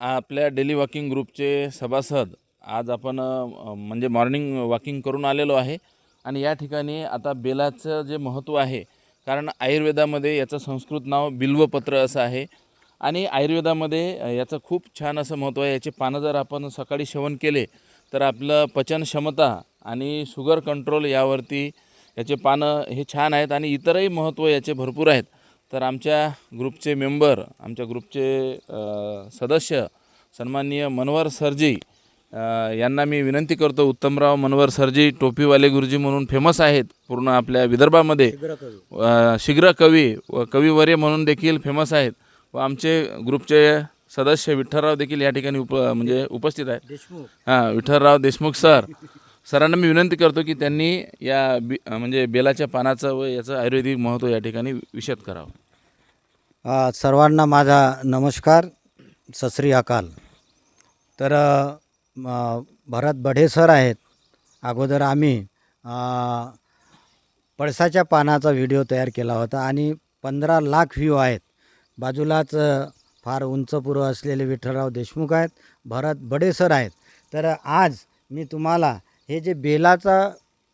आपल्या daily walking ग्रुपचे सभासद आज आपण म्हणजे मॉर्निंग वॉकिंग करून आलेलो आहे. आणि या ठिकाणी आता बेलाचं जे महत्त्व आहे कारण आयुर्वेदामध्ये याचं संस्कृत नाव बिल्वपत्र असं आहे. आणि आयुर्वेदामध्ये याचं खूप छान असं महत्त्व आहे. याचे पानं जर आपण सकाळी सेवन केले तर आपलं पचन क्षमता आणि शुगर कंट्रोल यावरती याचे पानं हे छान आहेत. आणि इतरही महत्त्व याचे भरपूर आहेत. तर आमच्या ग्रुपचे मेंबर आमच्या ग्रुपचे सदस्य सन्माननीय मनोहर सरजी यांना मी विनंती करतो उत्तमराव मनोहर सरजी टोपीवाले गुरुजी म्हणून फेमस आहेत पूर्ण आपल्या विदर्भामध्ये शीघ्र कवी. व कविवर्य म्हणून देखील फेमस आहेत. व आमचे ग्रुपचे सदस्य विठ्ठलराव देखील या ठिकाणी उप म्हणजे उपस्थित आहेत. हां विठ्ठलराव देशमुख सर. सरांना मी विनंती करतो की त्यांनी या बी म्हणजे बेलाच्या पानाचं व याचं आयुर्वेदिक महत्त्व या ठिकाणी विशद करावं. अ, सर्वांना माझा नमस्कार. सत श्री अकाल. तर अ, म, भरत बढे सर आहेत. अगोदर आम्ही अ, पळसाच्या पानाचा व्हिडिओ तयार केला होता आणि पंधरा लाख व्ह्यू आहेत. बाजूलाच अ, फार उंचपूर्व असलेले विठ्ठलराव देशमुख आहेत. भरत बडे सर आहेत. तर आज मी तुम्हाला हे जे बेलाचा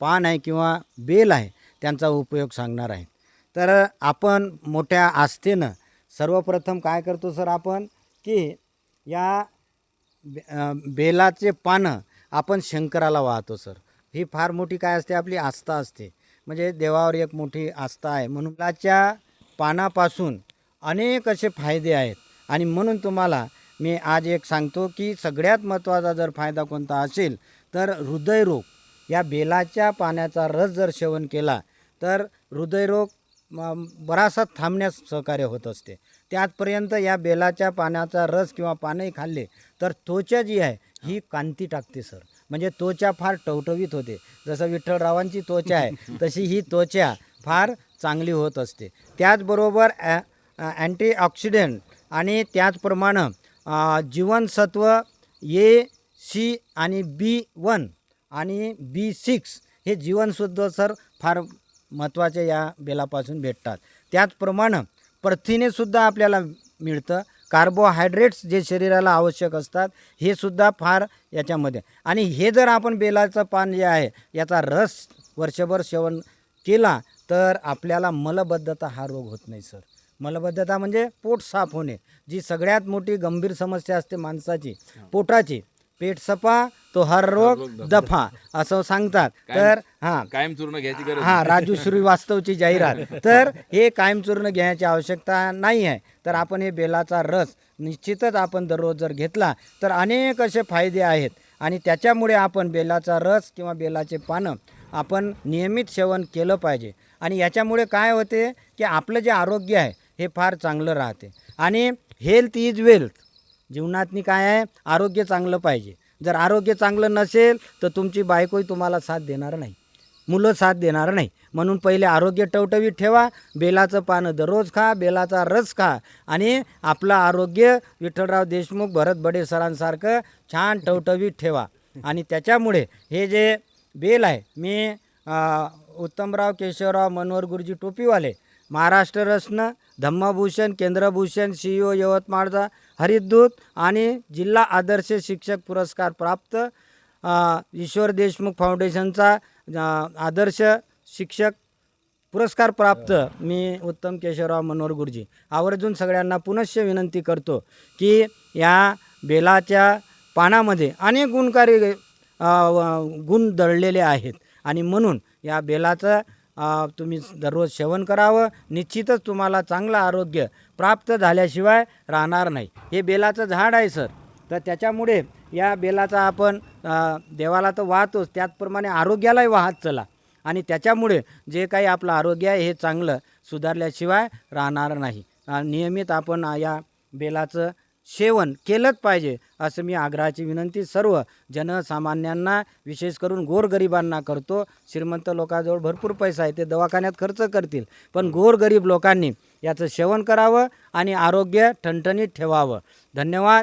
पान आहे किंवा बेल आहे त्यांचा उपयोग सांगणार आहे. तर आपण मोठ्या आस्थेनं सर्वप्रथम काय करतो सर आपण की या बेलाचे पानं आपण शंकराला वाहतो सर. ही फार मोठी काय असते? आपली आस्था असते. म्हणजे देवावर एक मोठी आस्था आहे. म्हणून बेलाच्या पानापासून अनेक असे फायदे आहेत. आणि म्हणून तुम्हाला मी आज एक सांगतो की सगळ्यात महत्त्वाचा जर फायदा कोणता असेल तर हृदयरोग या बेलाच्या पाण्याचा रस जर सेवन केला तर हृदयरोग बरासा बराचसा थांबण्यास सहकार्य होत असते. त्याचपर्यंत या बेलाच्या पाण्याचा रस किंवा पानही खाल्ले तर त्वचा जी आहे ही कांती टाकते सर. म्हणजे त्वचा फार टवटवीत होते. जसं विठ्ठलरावांची त्वचा आहे तशी ही त्वचा फार चांगली होत असते. त्याचबरोबर ॲ अँटीऑक्सिडंट आणि त्याचप्रमाणे जीवनसत्व हे सी आणि बी वन आणि बी सिक्स हे जीवनसुद्धा सर फार महत्त्वाचे या बेलापासून भेटतात. त्याचप्रमाणे प्रथिनेसुद्धा आपल्याला मिळतं. कार्बोहायड्रेट्स जे शरीराला आवश्यक असतात हे सुद्धा फार याच्यामध्ये. आणि हे जर आपण बेलाचं पान जे आहे याचा रस वर्षभर सेवन केला तर आपल्याला मलबद्धता हा रोग होत नाही सर. मलबद्धता म्हणजे पोट साफ होणे जी सगळ्यात मोठी गंभीर समस्या असते माणसाची पोटाची. पेट सपा तो हर रोग दफा. असं सांगतात. तर हां. कायम चूर्ण घ्यायची गरज हां राजू श्रीवास्तवची जाहिरात. तर हे कायमचूर्ण घेण्याची आवश्यकता नाही आहे. तर आपण हे बेलाचा रस निश्चितच आपण दररोज जर घेतला तर अनेक असे फायदे आहेत. आणि त्याच्यामुळे आपण बेलाचा रस किंवा बेलाचे पानं आपण नियमित सेवन केलं पाहिजे. आणि याच्यामुळे काय होते की आपलं जे आरोग्य आहे हे फार चांगलं राहते. आणि हेल्थ इज वेल्थ जीवनातनी काय आहे? आरोग्य चांगलं पाहिजे. जर आरोग्य चांगलं नसेल तर तुमची बायकोही तुम्हाला साथ देणार नाही. मुलं साथ देणार नाही. म्हणून पहिले आरोग्य टवटवीत ठेवा. बेलाचं पानं दररोज खा बेलाचा रस खा आणि आपलं आरोग्य विठ्ठलराव देशमुख भरत बडे सरांसारखं छान टवटवीत ठेवा. आणि त्याच्यामुळे हे जे बेल आहे मी उत्तमराव केशवराव मनोहर गुरुजी टोपीवाले महाराष्ट्र रत्न धम्मभूषण केंद्रभूषण सी ओ यवतमाळचा हरिद्दूत आणि जिल्हा आदर्श शिक्षक पुरस्कार प्राप्त ईश्वर देशमुख फाउंडेशनचा आदर्श शिक्षक पुरस्कार प्राप्त. मी उत्तम केशवराव मनोहर गुरुजी. आवर्जून सगळ्यांना पुनश्च विनंती करतो की या बेलाच्या पानामध्ये अनेक गुणकारी गुण दळलेले आहेत. आणि म्हणून या बेलाचं तुम्ही दररोज सेवन करावं. निश्चितच तुम्हाला चांगलं आरोग्य प्राप्त झाल्याशिवाय राहणार नाही. हे बेलाचं झाड आहे सर. तर त्याच्यामुळे या बेलाचा आपण देवाला तर वाहतोच. त्याचप्रमाणे आरोग्यालाही वाहत चला. आणि त्याच्यामुळे जे काही आपलं आरोग्य आहे हे चांगलं सुधारल्याशिवाय राहणार नाही. नियमित आपण या बेलाचं सेवन केलंच पाहिजे असं मी आग्रहाची विनंती सर्व जनसामान्यांना विशेष करून गोरगरिबांना करतो. श्रीमंत लोकांजवळ भरपूर पैसा आहे ते दवाखान्यात खर्च करतील. पण गोरगरीब लोकांनी याचं सेवन करावं आणि आरोग्य ठणठणीत ठेवावं. धन्यवाद.